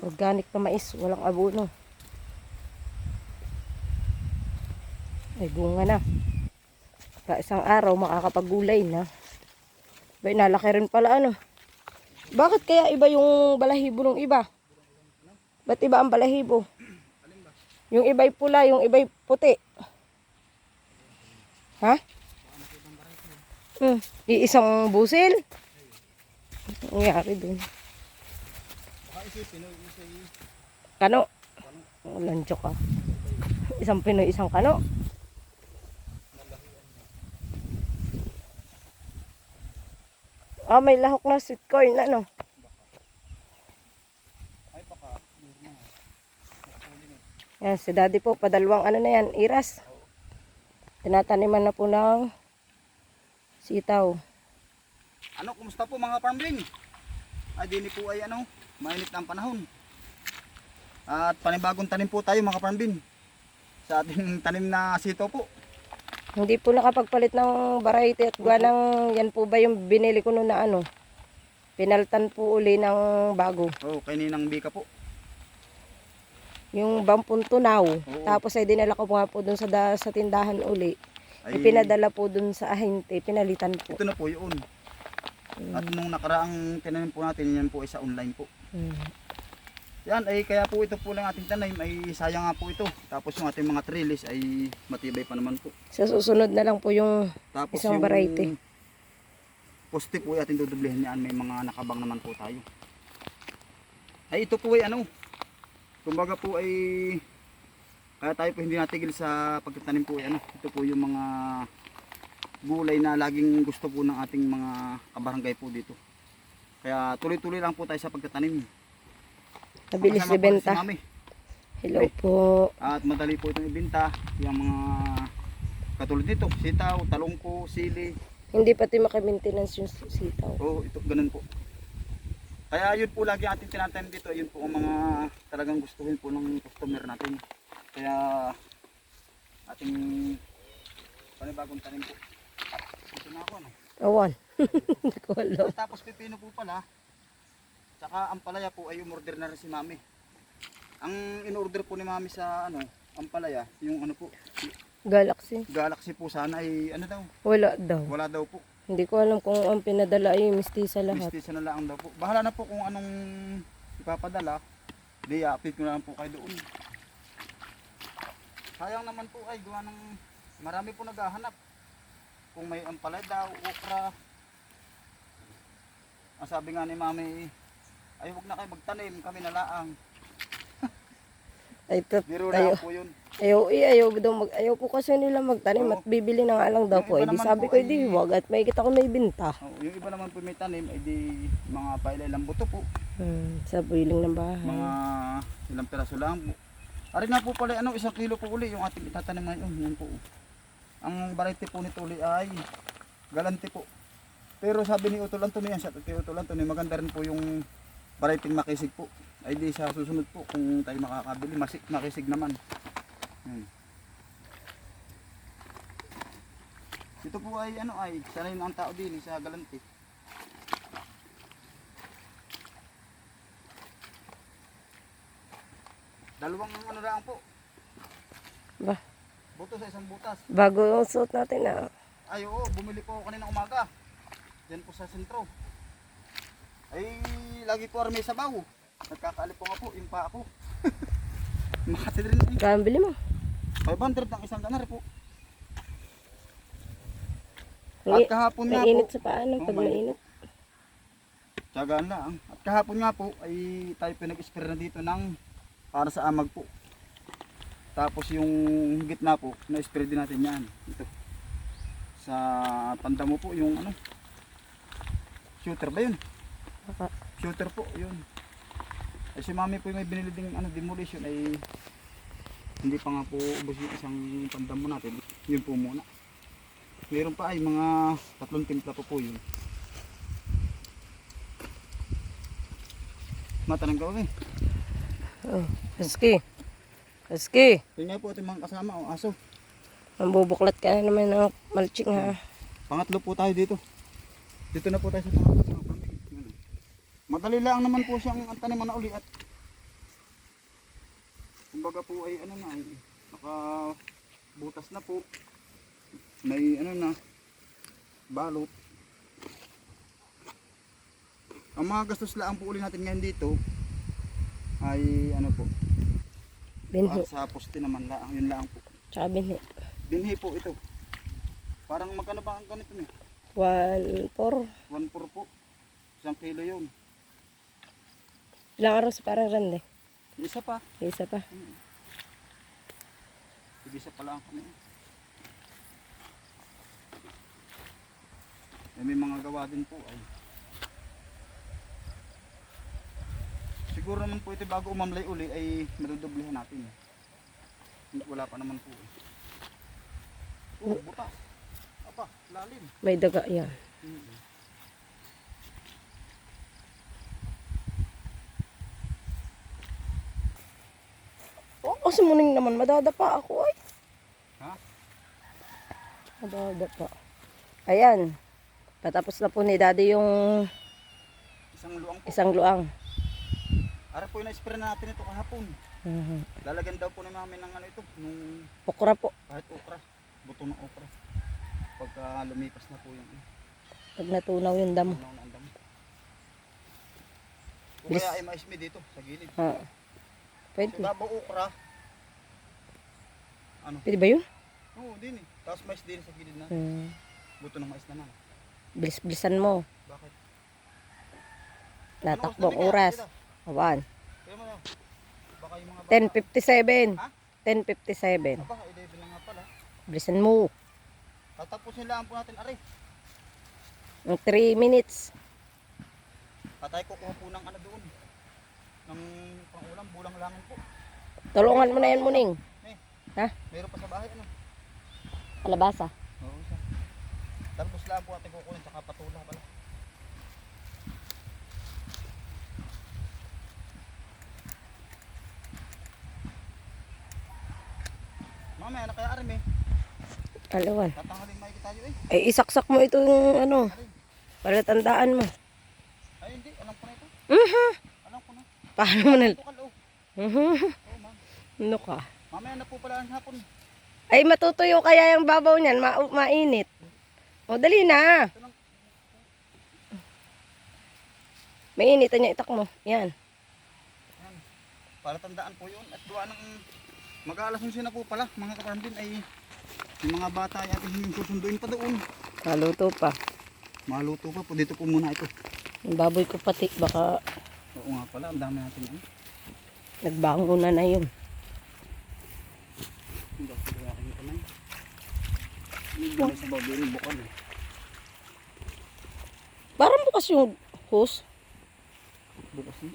Organic na mais, walang abono. Ay, bunga na. Sa isang araw, makakapagulay na. Bay, nalaki rin pala ano. Bakit kaya iba yung balahibo ng iba? Ba't iba ang balahibo? Yung iba'y pula, yung iba'y puti. Ha? Hmm. Iisang busil? Ang nangyari dun. Kano? Walang joke ah. Isang Pinoy, isang kano. Ah, may lahok na sweet corn, ano? Yan, si daddy po, padalawang ano na yan, iras. Tinataniman na po ng sitaw. Ano, kumusta po mga farmling? Ay, dini po ay ano, mainit na ang panahon. At panibagong tanim po tayo mga farmling. Sa ating tanim na sito po. Hindi po nakapagpalit ng variety at gawa ng yan po ba yung binili ko noon na ano? Pinaltan po uli ng bago. Oh, kay Ninang Bika po. Yung bampong tunaw. Tapos ay dinala ko nga po dun sa, da, sa tindahan uli. Ay, Ipinadala po dun sa ahente. Pinalitan po. ito na po yun. At nung nakaraang tinanim po natin, yan po ay sa online po. Hmm. Yan, ay kaya po ito po lang ating tanim, ay sayang nga po ito. Tapos yung ating mga trellis ay matibay pa naman po. Sa susunod na lang po yung Tapos Isang yung variety. poste po ay ating dudublihan niyan. May mga nakabang naman po tayo. Ay ito po ay ano. Kumbaga po ay kaya tayo po hindi natigil sa pagtatanim po ay ano. Ito po yung mga gulay na laging gusto po ng ating mga kabarangay po dito. Kaya tuloy-tuloy lang po tayo sa pagtatanim. po ibenta. Si Mami. Hello Ay. po. At madali po itong ibenta. Yung mga katulad nito, sitaw, talongko, sili, Hindi pati maki-maintenance yung sitaw. Oo, ito ganun po. Kaya yun po lagi ating tinatanim dito, yun po ang mga talagang gustuhin po ng customer natin. Kaya ating panibagong tanim po. Ito na ako ano. Awan. Hindi ko alam. Tapos pipino po pala. Tsaka ang palaya po ay umorder na rin si Mami. Ang in-order po ni Mami sa ano, ang palaya, yung ano po, Galaxy. Galaxy po sana ay ano daw, Wala daw. wala daw po. Hindi ko alam kung ang pinadala ay mistisa lahat. Mistisa na lang daw po. Bahala na po kung anong ipapadala. Di, update ko na lang po kayo doon. Sayang naman po ay gawa ng marami po naghahanap. Kung may ampalay daw, okra. Ang sabi nga ni mami, ay huwag na kayo magtanim, kami na laang. Ay, to, Biro tayo. lang po yun. Ayaw, eh, ayaw, daw mag, ayaw po kasi nila magtanim at bibili na nga lang daw Yung po. Eh, iba di naman sabi po ko, eh, di ay- wag at may kita ko may binta. Oh, yung iba naman po may tanim, ay di mga pailay buto po. Hmm, sa builing ng bahay. mga ilang piraso lang po. Ari nga po pala ano, isang kilo po uli yung ating itatanim ngayon. Yan po. Ang variety po nito uli ay galante po. Pero sabi ni Utol Antonio yan, sa kay Utol Antonio, maganda rin po yung variety makisig po. Ay di sa susunod po kung tayo makakabili, masik, makisig naman. Yan. Ito po ay ano ay sanay na ang tao din sa galante. Dalawang ano lang po, Ba, buto sa isang butas. bago yung suot natin ah. Ay oo, bumili po ako kanina umaga. Diyan po sa sentro. Ay, lagi po army sabaw. Nagkakaalip po nga po, yung pa ako. Makati rin eh. Kaya bili mo. 500 ang isang danar po. At kahapon nga po, sa paano Oh, pag mainit. tsagaan lang. At kahapon nga po, ay tayo pinag-spray na dito ng para sa amag po. Tapos yung gitna po, na-spray din natin yan. Ito. Sa tanda mo po, yung ano, shooter ba yun? Baka. Shooter po, yun. Ay si mami po yung may binili ding ano, demolition ay hindi pa nga po ubos yung isang pandamo natin. Yun po muna. Meron pa ay mga tatlong timpla po po yun. Matanong ka ba eh? Oh, Husky. Husky. Yun nga po ating mga kasama o aso. Mambubuklat ka na naman ng malching ha. Pangatlo po tayo dito. Dito na po tayo sa pangatlo. Madali lang naman po siyang ang taniman na uli at kumbaga po ay ano na, ay naka butas na po. May ano na, balot. Ang mga gastos lang po uli natin ngayon dito ay ano po, Binhi. sa poste naman lang, yun lang po. Tsaka binhi. Binhi po ito. Parang magkano ba ang ganito niya? One, four. 1 po. Isang kilo yun. Ilang araw sa parang rande. Isa pa. Isa pa. Ibisa pala ang kami. Eh, may mga gawa din po ay. Siguro naman po ito bago umamlay uli ay madudublihan natin. Wala pa naman po. Oh, butas. Apa, lalim. May daga yan. Mm. Oh, kasi muning naman, madadapa ako ay. Ha? Madadapa. Ayan. Patapos na po ni daddy yung Isang luang po. isang luang. Ara po yung na-spray na natin ito kahapon. Mhm. Lalagyan daw po ni mami ng ano ito, nung Okra po. kahit okra, buto ng okra. Pagka lumipas na po yung ano, Pag natunaw yung damo. na ang damo. O Bilis. kaya ay mais dito, sa gilid. Ha. Pwede. Sa babaw okra, ano, Pwede ba yun? oo din eh. Tapos mais din sa gilid na, Hmm. buto ng mais naman. Bilis-bilisan mo. Bakit? Natakbong Ano, oras. dito? Awan. Kaya mo na. Baka yung mga bata. 10.57. Ha? 10.57. Aba, 11 na nga pala. Bilisan mo. Tatapusin lang po natin, are. Ang 3 minutes. Tatay ko kuha po ng ano doon. Ng pangulam, bulang langan po. Tulungan mo na yan, Muning. Meron pa sa bahay, ano? Kalabasa. Oo, isa. Tapos lang po ating kukunin tsaka patula pala. Mamaya na kaya arim eh. Alawan. Tatanghalin maigi tayo eh. Ay, isaksak mo ito yung ano. Para tandaan mo. Ay hindi, alam ko na ito. Mhm. Alam ko na. Paano mo na? Oh. Mhm. Ano ka? Mamaya na po pala ang hapon. Ay, matutuyo kaya yung babaw niyan. Ma mainit. O, dali na. Mainit niya itak mo. Yan. Yan. Para tandaan po yun. At duwa ng mag-aalas na po pala mga kaparm din ay yung mga bata ay ating susunduin pa doon. Kaluto pa. Maluto pa po. Dito po muna ito. Yung baboy ko pati. Baka Oo nga pala. Ang dami natin yun. nagbango na na yun. Hindi ako kaya kayo kamay. Hindi ba sa baboy yung bukal eh. Parang bukas yung hose. Bukas na.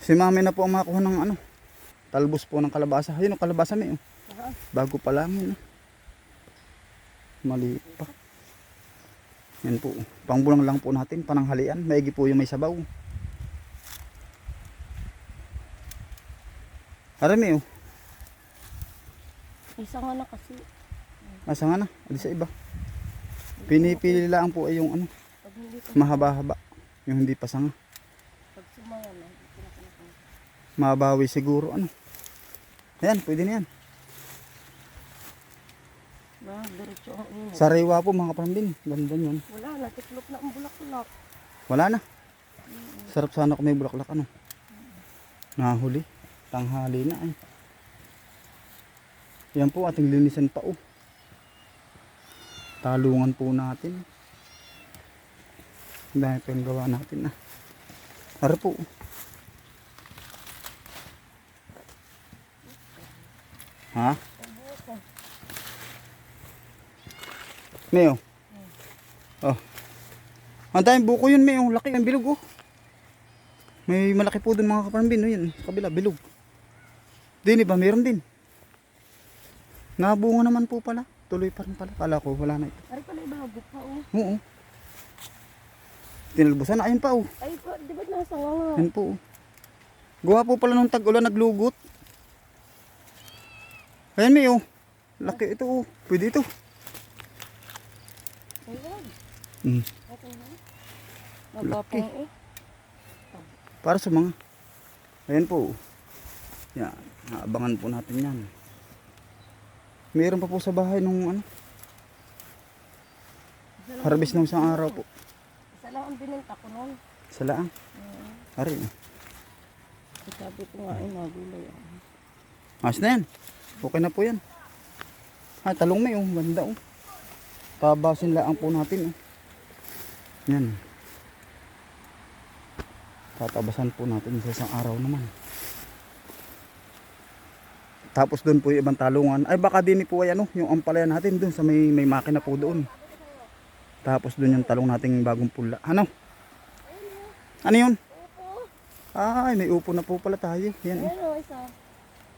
Si mami na po ang makakuha ng ano. Talbos po ng kalabasa. Ayun ang kalabasa may oh. Bago pa lang yun. oh. Mali pa. Yan po. Pangbulang lang po natin. Pananghalian. Maigi po yung may sabaw. Arami oh. Isa nga na kasi. Asa nga na. Adi sa iba. Pinipili lang po ay yung ano. Hindi Mahaba-haba. Yung hindi pa sanga. pag sumaya Ayan, pwede na yan. Na, diretso ang init. Sariwa po mga kapambin. Ganda yun. Wala na, tiklop na ang bulaklak. Wala na. Sarap sana kung may bulaklak ano. Nahuli. Tanghali na ay. Yan po ating linisan pa oh. Talungan po natin. Dahil po yung gawa natin na. Ara po. oh. Ha? Mayo. Oh. Ang daming buko yun, Mayo. Laki ang bilog, oh. May malaki po dun mga kaparambin, oh, yan. Kabila, bilog. Din, iba, meron din. Nabunga naman po pala. Tuloy pa rin pala. Kala ko, wala na ito. Ay pala ibago pa oh. Oo. Tinalbusan na, ayun pa, oh. Ay pa, di ba nasa nga? Yan po. oh. Gawa po pala nung tag-ulan naglugot. Ayan, Mayo. Laki ito, oh. Pwede ito. Mm. Magapang eh. Para sa mga. Ayan po. Yan. Naabangan po natin yan. Meron pa po sa bahay nung ano. Harvest ng isang araw po. Isa lang ang binenta ko noon. Sa laang. Ari. Sabi ko nga ay nagulay ako. Ayos na yan. Okay na po yan. Ah, talong may oh. Ganda oh. Tabasin laang po natin oh. Yan. Tatabasan po natin sa isang araw naman. Tapos doon po yung ibang talungan. Ay baka din po ay ano, yung ampalaya natin doon sa may, may makina po doon. Tapos doon yung talong nating bagong pula. Ano? Ano yun? Ay, may upo na po pala tayo. Yan. Ano isa?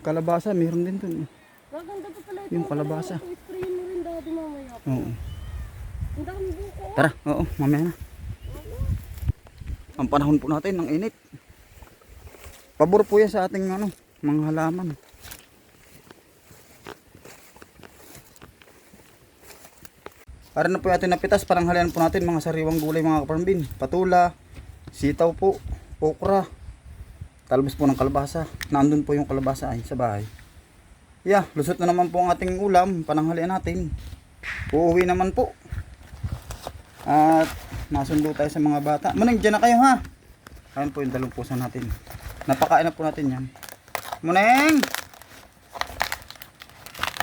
Kalabasa, meron din dun. Maganda pa pala ito. Yung kalabasa. Spray mo rin dati mamaya. Oo. Ang dami buko. Tara, oo, mamaya na. Ang panahon po natin ng init. Pabor po yan sa ating ano, mga halaman. Para na po yung ating napitas, parang halian po natin mga sariwang gulay mga kaparambin. Patula, sitaw po, okra, talbos po ng kalabasa. Nandun po yung kalabasa ay sa bahay. Yeah, lusot na naman po ang ating ulam, pananghalian natin. Uuwi naman po. At nasundo tayo sa mga bata. Muneng, dyan na kayo ha. Ayan po yung dalong pusa natin. Napakain na po natin yan. Muneng!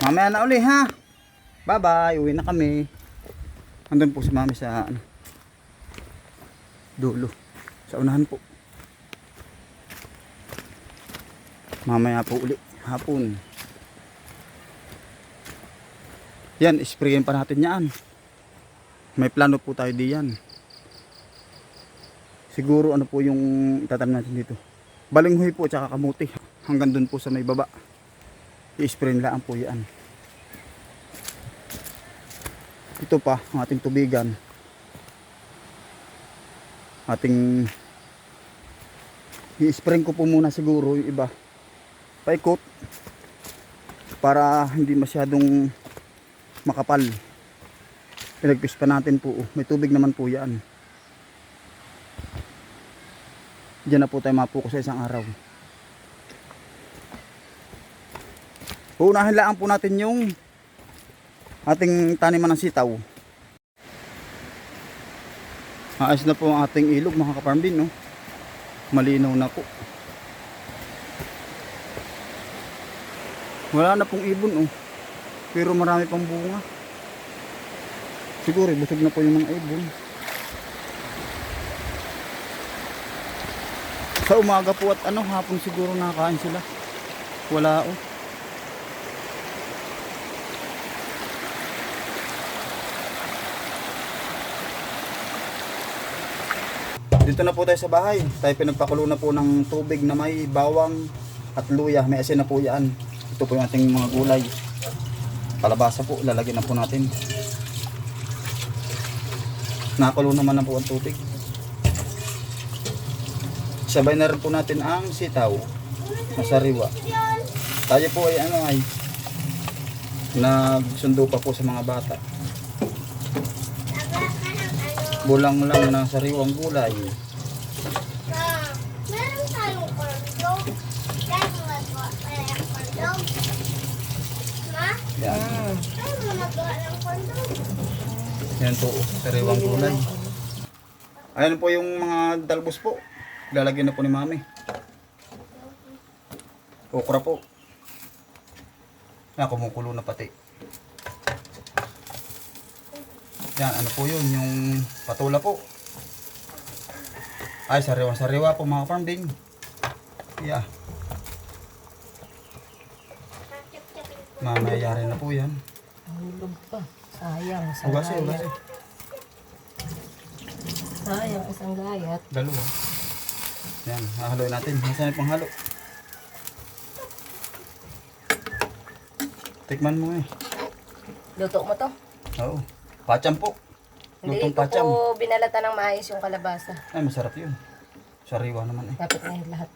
Mamaya na uli ha. Bye bye. Uwi na kami. Andun po si mami sa ano, dulo. Sa unahan po. Mamaya po uli. Hapon. Yan, sprayin pa natin yan. May plano po tayo diyan. Siguro ano po yung itatanim natin dito. Balinghoy po at saka kamuti. Hanggang dun po sa may baba. I-spray lang po yan. Ito pa ang ating tubigan. Ating i-spray ko po muna siguro yung iba. Paikot. Para hindi masyadong makapal. Pinagpis pa natin po. May tubig naman po yan. Diyan na po tayo mapuko sa isang araw. Uunahin lang po natin yung ating taniman ng sitaw. Maayos na po ang ating ilog mga kaparmbin. No? Malinaw na po. Wala na pong ibon. Oh. Pero marami pang bunga. Siguro busog na po yung mga ibon. Sa umaga po at ano hapon siguro nakakain sila. Wala oh. Dito na po tayo sa bahay. Tayo pinagpakulo na po ng tubig na may bawang at luya. May asin na po yan. Ito po yung ating mga gulay. Kalabasa po, lalagyan na po natin. Nakulo naman na po ang tubig. Sabay na rin po natin ang sitaw na sariwa. Tayo po ay ano ay nagsundo pa po sa mga bata. Bulang lang na sariwang gulay. Ah, meron tayong kondom. Dahil magawa tayo ng kondom. Ma, Yan. Yan po, sariwang gulay. Ayan po yung mga dalbos po. Lalagyan na po ni mami. Okra po. Yan, kumukulo na pati. Yan, ano po yun, yung patula po. Ay, sariwa-sariwa po mga farm din. Yeah, Chip-chipin ko. Mamayari na po yan. Hulog pa. Sayang. Isang Ugasi, ugasi. Sayang. Isang gayat. Dalawa. Yan, hahaloy natin. Nasaan yung panghalo? Tikman mo eh. Luto mo to? Oo. Pacham po. Hindi Lutong ko pacham. po binalata ng maayos yung kalabasa. Ay, masarap yun. Sariwa naman eh. Dapat na yung lahat.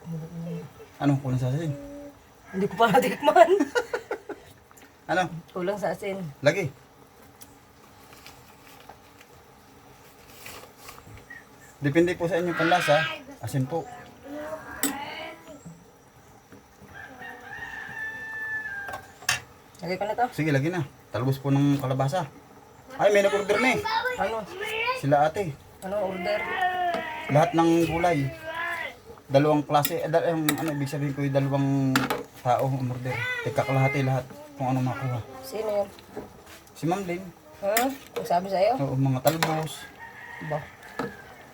Anong kulang sa asin? hindi ko pa natikman. Ano? Kulang sa asin. Lagi. Depende po sa inyong panlasa. Asin po. Lagay ko na to. Sige, lagi na. Talbos po ng kalabasa. Ay, may nag-order na eh. Ano? Sila ate. Ano order? Lahat ng gulay. Dalawang klase. Eh, dal- eh, ano, ibig sabihin ko yung dalawang tao ang order. umorder. Tigkakalahati lahat kung ano makuha. Sino yun? Si Ma'am Lynn. Ha? Ang sabi sa'yo? Oo, mga talbos. Ba?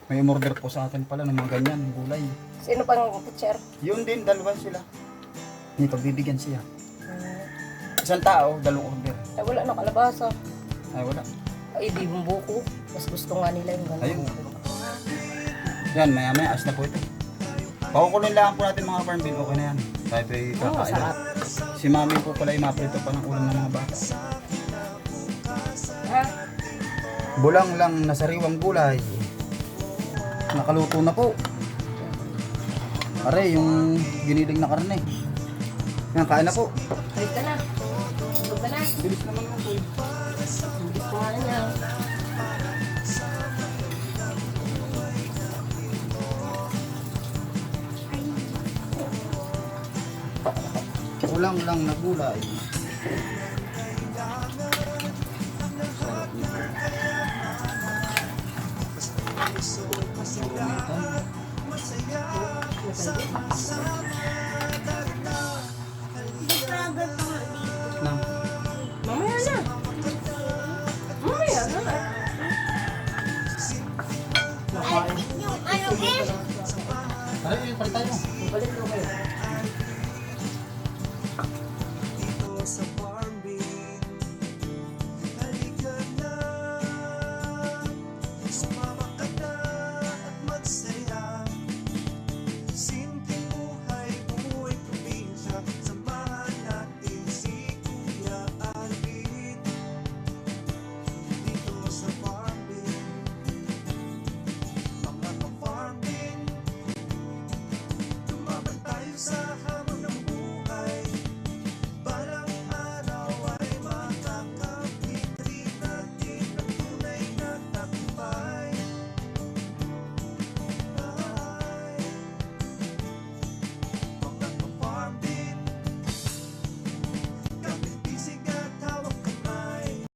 May umorder po sa atin pala ng mga ganyan, gulay. Sino pang teacher? Yun din, dalawa sila. May pagbibigyan siya. Hmm. Isang tao, dalawang order. Ay, wala na kalabasa. Ay, wala. Ay, di buko. Mas gusto nga nila yung gano'n. Ayun. Yan, maya maya, as na po ito. Pakukulin lang po natin mga farm bill, okay na yan. Tayo Oo, kakain. Si mami po pala yung maprito pa ng ulam ng mga bata. Bulang lang na sariwang gulay. Nakaluto na po. Are, yung giniling na karne. Yan, kain na po. Balik ka na. Tulog ka na. Bilis naman mo po. Bilis nga niya. Ulang lang na gulay. Sarap nito. Marumitan. Na.